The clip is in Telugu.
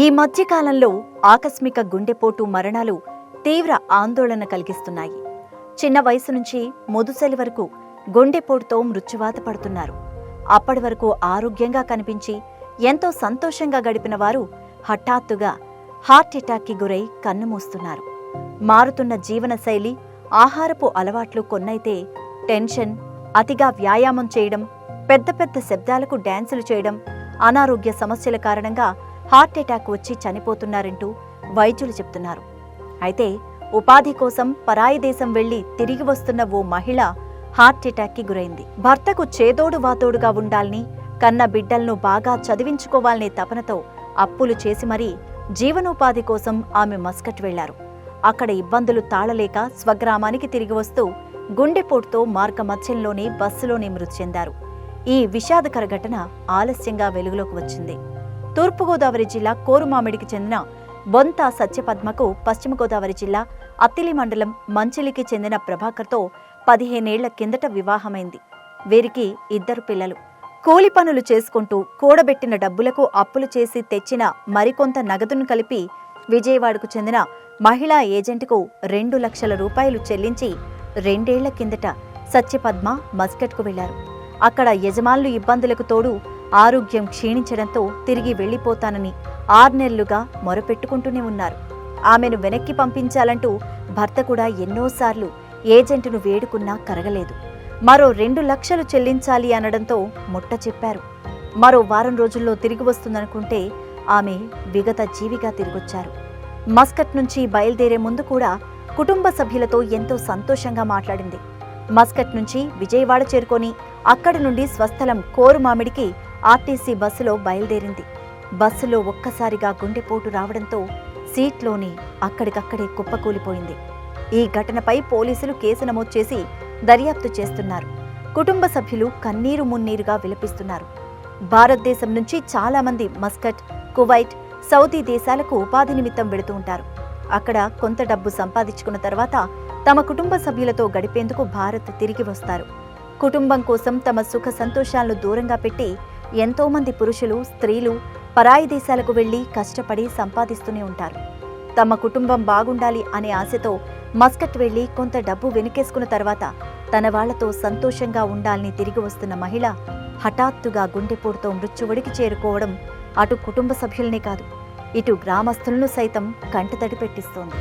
ఈ మధ్యకాలంలో ఆకస్మిక గుండెపోటు మరణాలు తీవ్ర ఆందోళన కలిగిస్తున్నాయి. చిన్న వయసు నుంచి ముదుసలి వరకు గుండెపోటుతో మృత్యువాత పడుతున్నారు. అప్పటి వరకు ఆరోగ్యంగా కనిపించి ఎంతో సంతోషంగా గడిపిన వారు హఠాత్తుగా హార్ట్అటాక్కి గురై కన్నుమూస్తున్నారు మారుతున్న జీవనశైలి ఆహారపు అలవాట్లు కొన్నైతే టెన్షన్ అతిగా వ్యాయామం చేయడం పెద్ద పెద్ద శబ్దాలకు డ్యాన్సులు చేయడం అనారోగ్య సమస్యల కారణంగా హార్ట్ అటాక్ వచ్చి చనిపోతున్నారంటూ వైద్యులు చెప్తున్నారు. అయితే ఉపాధి కోసం పరాయి దేశం వెళ్ళి తిరిగి వస్తున్న ఓ మహిళ హార్ట్ అటాక్కి గురైంది. భర్తకు చేదోడు వాతోడుగా ఉండాలని కన్న బిడ్డలను బాగా చదివించుకోవాలనే తపనతో అప్పులు చేసి మరీ జీవనోపాధి కోసం ఆమె మస్కట్ వెళ్ళారు. అక్కడ ఇబ్బందులు తాళలేక స్వగ్రామానికి తిరిగి వస్తూ గుండెపోటుతో మార్గమధ్యంలోనే బస్సులోనే మృతి చెందారు. ఈ విషాదకర ఘటన ఆలస్యంగా వెలుగులోకి వచ్చింది. తూర్పుగోదావరి జిల్లా కోరుమామిడికి చెందిన బొంత సత్యపద్మకు పశ్చిమ గోదావరి జిల్లా అత్తిలి మండలం మంచిలికి చెందిన ప్రభాకర్తో పదిహేనేళ్ళ కిందట వివాహమైంది. వీరికి ఇద్దరు పిల్లలు. కూలి పనులు చేసుకుంటూ కూడబెట్టిన డబ్బులకు అప్పులు చేసి తెచ్చిన మరికొంత నగదును కలిపి విజయవాడకు చెందిన మహిళా ఏజెంట్కు రెండు లక్షల రూపాయలు చెల్లించి రెండేళ్ళ కిందట సత్యపద్మ మస్కట్కు వెళ్ళారు. అక్కడ యజమానులు ఇబ్బందులకు తోడు ఆరోగ్యం క్షీణించడంతో తిరిగి వెళ్ళిపోతానని ఆర్నెల్లుగా మొరపెట్టుకుంటూనే ఉన్నారు. ఆమెను వెనక్కి పంపించాలంటూ భర్త కూడా ఎన్నోసార్లు ఏజెంటును వేడుకున్నా కరగలేదు. మరో రెండు లక్షలు చెల్లించాలి అనడంతో ముట్ట చెప్పారు. మరో వారం రోజుల్లో తిరిగి వస్తుందనుకుంటే ఆమె విగత జీవిగా తిరిగొచ్చారు. మస్కట్ నుంచి బయలుదేరే ముందు కూడా కుటుంబ సభ్యులతో ఎంతో సంతోషంగా మాట్లాడింది. మస్కట్ నుంచి విజయవాడ చేరుకొని అక్కడి నుండి స్వస్థలం కోరుమామిడికి ఆర్టీసీ బస్సులో బయలుదేరింది. బస్సులో ఒక్కసారిగా గుండెపోటు రావడంతో సీట్లోని అక్కడికక్కడే కుప్పకూలిపోయింది. ఈ ఘటనపై పోలీసులు కేసు నమోదు చేసి దర్యాప్తు చేస్తున్నారు. కుటుంబ సభ్యులు కన్నీరు మున్నీరుగా విలపిస్తున్నారు. భారతదేశం నుంచి చాలామంది మస్కట్ కువైట్ సౌదీ దేశాలకు ఉపాధి నిమిత్తం వెళుతూ ఉంటారు. అక్కడ కొంత డబ్బు సంపాదించుకున్న తర్వాత తమ కుటుంబ సభ్యులతో గడిపేందుకు భారత్ తిరిగి వస్తారు. కుటుంబం కోసం తమ సుఖ సంతోషాలను దూరంగా పెట్టి ఎంతోమంది పురుషులు స్త్రీలు పరాయి దేశాలకు వెళ్ళి కష్టపడి సంపాదిస్తూనే ఉంటారు. తమ కుటుంబం బాగుండాలి అనే ఆశతో మస్కట్ వెళ్ళి కొంత డబ్బు వెనుకేసుకున్న తర్వాత తన వాళ్ళతో సంతోషంగా ఉండాలని తిరిగి వస్తున్న మహిళ హఠాత్తుగా గుండెపోటుతో మృత్యువుడికి చేరుకోవడం అటు కుటుంబ సభ్యులనే కాదు ఇటు గ్రామస్తులను సైతం కంటతడి పెట్టిస్తోంది.